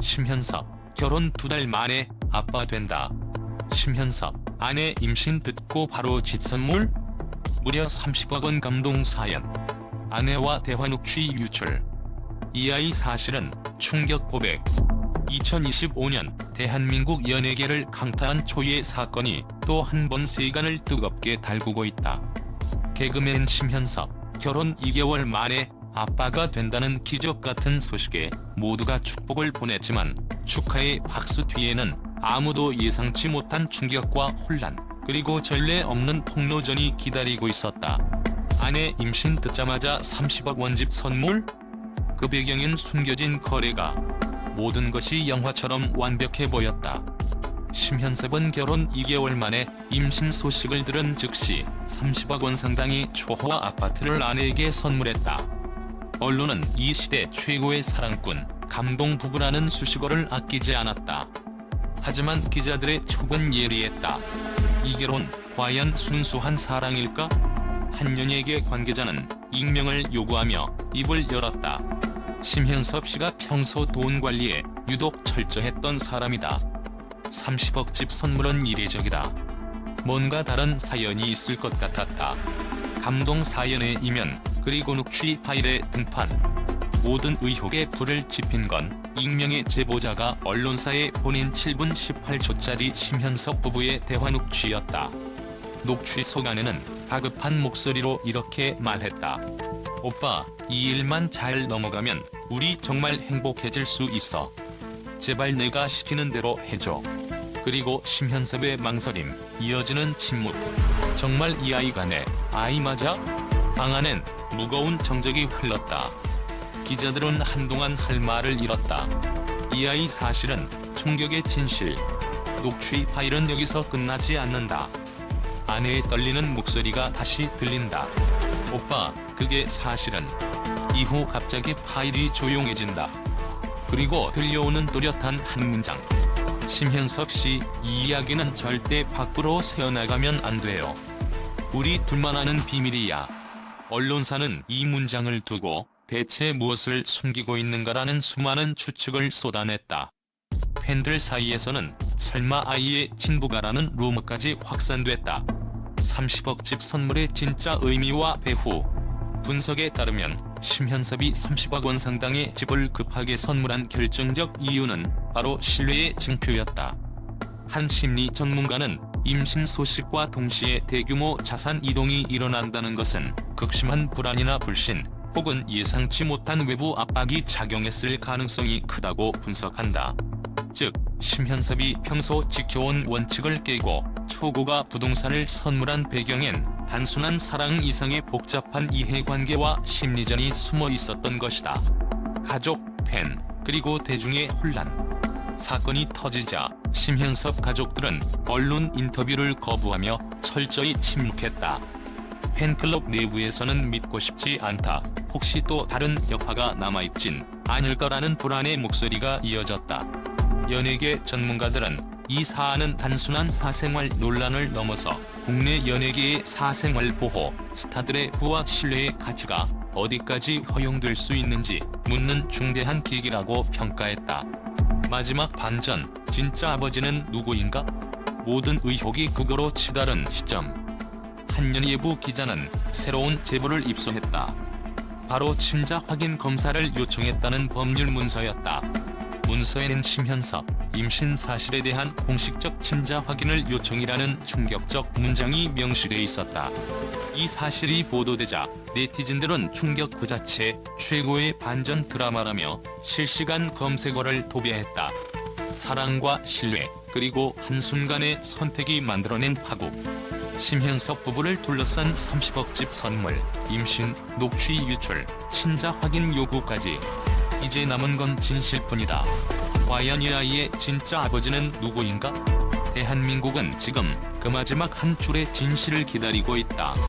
심현섭 결혼 두 달 만에 아빠 된다. 심현섭 아내 임신 듣고 바로 짓선물? 무려 30억 원 감동 사연. 아내와 대화 녹취 유출. 이 아이 사실은 충격 고백. 2025년 대한민국 연예계를 강타한 초유의 사건이 또 한 번 세간을 뜨겁게 달구고 있다. 개그맨 심현섭 결혼 2개월 만에 아빠가 된다는 기적 같은 소식에 모두가 축복을 보냈지만 축하의 박수 뒤에는 아무도 예상치 못한 충격과 혼란 그리고 전례 없는 폭로전이 기다리고 있었다. 아내 임신 듣자마자 30억 원집 선물? 그 배경엔 숨겨진 거래가 모든 것이 영화처럼 완벽해 보였다. 심현섭은 결혼 2개월 만에 임신 소식을 들은 즉시 30억 원 상당의 초호화 아파트를 아내에게 선물했다. 언론은 이 시대 최고의 사랑꾼, 감동 부부라는 수식어를 아끼지 않았다. 하지만 기자들의 촉은 예리했다. 이 결혼 과연 순수한 사랑일까? 한 연예계 관계자는 익명을 요구하며 입을 열었다. 심현섭 씨가 평소 돈 관리에 유독 철저했던 사람이다. 30억 집 선물은 이례적이다. 뭔가 다른 사연이 있을 것 같았다. 감동 사연의 이면 그리고 녹취 파일의 등판. 모든 의혹에 불을 지핀 건 익명의 제보자가 언론사에 보낸 7분 18초짜리 심현섭 부부의 대화 녹취였다. 녹취 속안에는 다급한 목소리로 이렇게 말했다. 오빠, 이 일만 잘 넘어가면 우리 정말 행복해질 수 있어. 제발 내가 시키는 대로 해줘. 그리고 심현섭의 망설임, 이어지는 침묵. 정말 이 아이가 내 아이 맞아? 방 안엔 무거운 정적이 흘렀다. 기자들은 한동안 할 말을 잃었다. 이 아이 사실은 충격의 진실. 녹취 파일은 여기서 끝나지 않는다. 아내의 떨리는 목소리가 다시 들린다. 오빠, 그게 사실은. 이후 갑자기 파일이 조용해진다. 그리고 들려오는 또렷한 한 문장. 심현섭 씨, 이 이야기는 절대 밖으로 새어나가면 안 돼요. 우리 둘만 아는 비밀이야. 언론사는 이 문장을 두고 대체 무엇을 숨기고 있는가라는 수많은 추측을 쏟아냈다. 팬들 사이에서는 설마 아이의 친부가라는 루머까지 확산됐다. 30억 집 선물의 진짜 의미와 배후. 분석에 따르면 심현섭이 30억 원 상당의 집을 급하게 선물한 결정적 이유는 바로 신뢰의 증표였다. 한 심리 전문가는 임신 소식과 동시에 대규모 자산 이동이 일어난다는 것은 극심한 불안이나 불신 혹은 예상치 못한 외부 압박이 작용했을 가능성이 크다고 분석한다. 즉, 심현섭이 평소 지켜온 원칙을 깨고 초고가 부동산을 선물한 배경엔 단순한 사랑 이상의 복잡한 이해관계와 심리전이 숨어 있었던 것이다. 가족, 팬, 그리고 대중의 혼란. 사건이 터지자 심현섭 가족들은 언론 인터뷰를 거부하며 철저히 침묵했다. 팬클럽 내부에서는 믿고 싶지 않다. 혹시 또 다른 여파가 남아있진 않을 거라는 불안의 목소리가 이어졌다. 연예계 전문가들은 이 사안은 단순한 사생활 논란을 넘어서 국내 연예계의 사생활 보호, 스타들의 부와 신뢰의 가치가 어디까지 허용될 수 있는지 묻는 중대한 계기라고 평가했다. 마지막 반전, 진짜 아버지는 누구인가? 모든 의혹이 그거로 치달은 시점. 한년 예부 기자는 새로운 제보를 입수했다. 바로 친자 확인 검사를 요청했다는 법률 문서였다. 문서에는 심현섭, 임신 사실에 대한 공식적 친자 확인을 요청이라는 충격적 문장이 명시돼 있었다. 이 사실이 보도되자 네티즌들은 충격 그 자체 최고의 반전 드라마라며 실시간 검색어를 도배했다. 사랑과 신뢰, 그리고 한순간의 선택이 만들어낸 파국. 심현섭 부부를 둘러싼 30억 집 선물, 임신, 녹취 유출, 친자 확인 요구까지. 이제 남은 건 진실뿐이다. 과연 이 아이의 진짜 아버지는 누구인가? 대한민국은 지금 그 마지막 한 줄의 진실을 기다리고 있다.